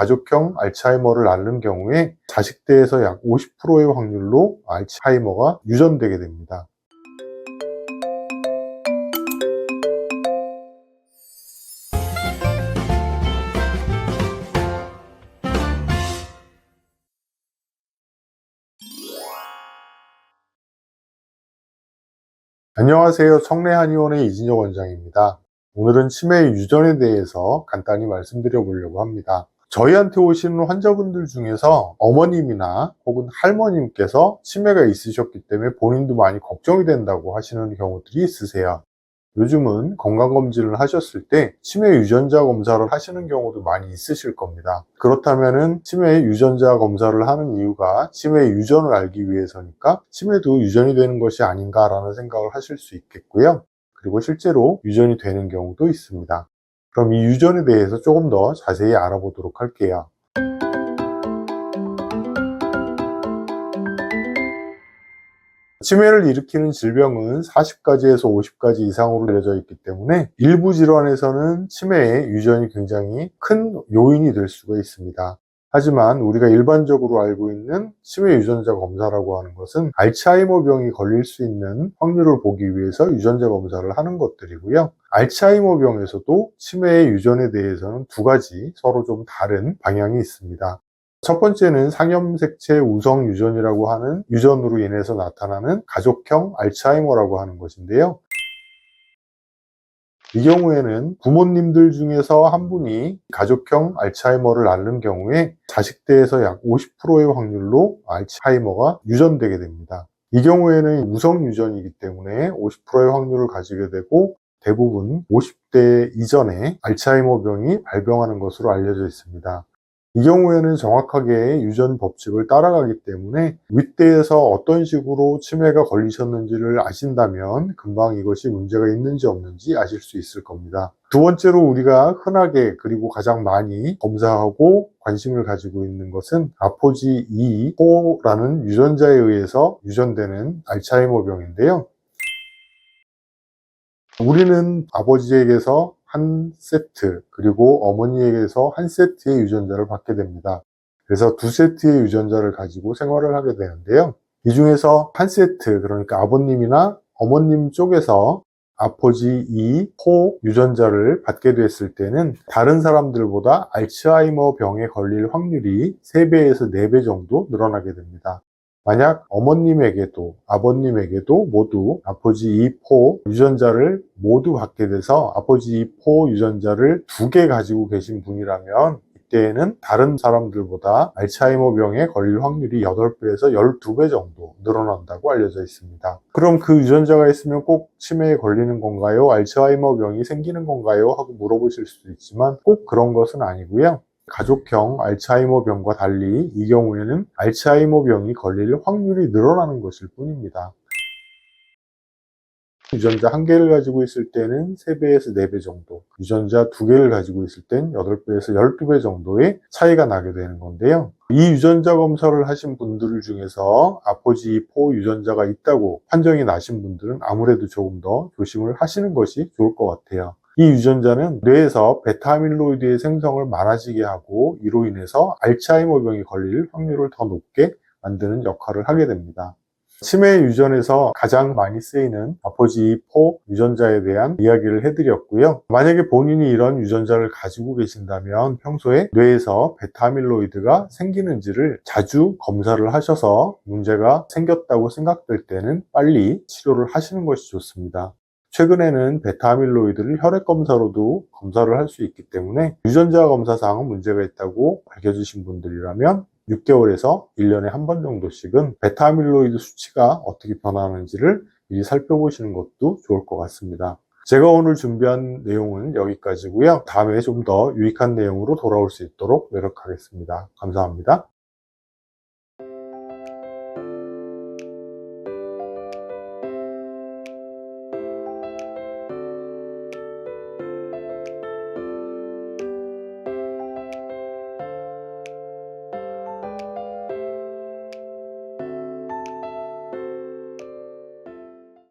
가족형 알츠하이머를 앓는 경우에 자식대에서 약 50%의 확률로 알츠하이머가 유전되게 됩니다. 안녕하세요. 청래한의원의 이진혁 원장입니다. 오늘은 치매 유전에 대해서 간단히 말씀드려 보려고 합니다. 저희한테 오시는 환자분들 중에서 어머님이나 혹은 할머님께서 치매가 있으셨기 때문에 본인도 많이 걱정이 된다고 하시는 경우들이 있으세요. 요즘은 건강검진을 하셨을 때 치매 유전자 검사를 하시는 경우도 많이 있으실 겁니다. 그렇다면 치매 유전자 검사를 하는 이유가 치매 유전을 알기 위해서니까 치매도 유전이 되는 것이 아닌가라는 생각을 하실 수 있겠고요. 그리고 실제로 유전이 되는 경우도 있습니다. 그럼 이 유전에 대해서 조금 더 자세히 알아보도록 할게요. 치매를 일으키는 질병은 40가지에서 50가지 이상으로 알려져 있기 때문에 일부 질환에서는 치매의 유전이 굉장히 큰 요인이 될 수가 있습니다. 하지만 우리가 일반적으로 알고 있는 치매 유전자 검사라고 하는 것은 알츠하이머 병이 걸릴 수 있는 확률을 보기 위해서 유전자 검사를 하는 것들이고요. 알츠하이머 병에서도 치매의 유전에 대해서는 두 가지 서로 좀 다른 방향이 있습니다. 첫 번째는 상염색체 우성 유전이라고 하는 유전으로 인해서 나타나는 가족형 알츠하이머라고 하는 것인데요. 이 경우에는 부모님들 중에서 한 분이 가족형 알츠하이머를 앓는 경우에 자식대에서 약 50%의 확률로 알츠하이머가 유전되게 됩니다. 이 경우에는 우성 유전이기 때문에 50%의 확률을 가지게 되고 대부분 50대 이전에 알츠하이머 병이 발병하는 것으로 알려져 있습니다. 이 경우에는 정확하게 유전 법칙을 따라가기 때문에 윗대에서 어떤 식으로 치매가 걸리셨는지를 아신다면 금방 이것이 문제가 있는지 없는지 아실 수 있을 겁니다. 두 번째로 우리가 흔하게 그리고 가장 많이 검사하고 관심을 가지고 있는 것은 아포지 2호라는 유전자에 의해서 유전되는 알츠하이머 병인데요. 우리는 아버지에게서 한 세트 그리고 어머니에게서 한 세트의 유전자를 받게 됩니다. 그래서 두 세트의 유전자를 가지고 생활을 하게 되는데요. 이 중에서 한 세트 그러니까 아버님이나 어머님 쪽에서 아포지 2, 호 유전자를 받게 됐을 때는 다른 사람들보다 알츠하이머 병에 걸릴 확률이 3배에서 4배 정도 늘어나게 됩니다. 만약 어머님에게도 아버님에게도 모두 아포지 2포 유전자를 모두 받게 돼서 아포지 2포 유전자를 두 개 가지고 계신 분이라면 이때에는 다른 사람들보다 알츠하이머 병에 걸릴 확률이 8배에서 12배 정도 늘어난다고 알려져 있습니다. 그럼 그 유전자가 있으면 꼭 치매에 걸리는 건가요? 알츠하이머 병이 생기는 건가요? 하고 물어보실 수도 있지만 꼭 그런 것은 아니고요. 가족형 알츠하이머 병과 달리 이 경우에는 알츠하이머 병이 걸릴 확률이 늘어나는 것일 뿐입니다. 유전자 한 개를 가지고 있을 때는 3배에서 4배 정도, 유전자 두 개를 가지고 있을 땐 8배에서 12배 정도의 차이가 나게 되는 건데요. 이 유전자 검사를 하신 분들 중에서 아포지4 유전자가 있다고 판정이 나신 분들은 아무래도 조금 더 조심을 하시는 것이 좋을 것 같아요. 이 유전자는 뇌에서 베타아밀로이드의 생성을 많아지게 하고 이로 인해서 알츠하이머병이 걸릴 확률을 더 높게 만드는 역할을 하게 됩니다. 치매 유전에서 가장 많이 쓰이는 아포지4 유전자에 대한 이야기를 해드렸고요. 만약에 본인이 이런 유전자를 가지고 계신다면 평소에 뇌에서 베타아밀로이드가 생기는지를 자주 검사를 하셔서 문제가 생겼다고 생각될 때는 빨리 치료를 하시는 것이 좋습니다. 최근에는 베타아밀로이드를 혈액 검사로도 검사를 할 수 있기 때문에 유전자 검사상 문제가 있다고 밝혀주신 분들이라면 6개월에서 1년에 한 번 정도씩은 베타아밀로이드 수치가 어떻게 변하는지를 미리 살펴보시는 것도 좋을 것 같습니다. 제가 오늘 준비한 내용은 여기까지고요. 다음에 좀 더 유익한 내용으로 돌아올 수 있도록 노력하겠습니다. 감사합니다.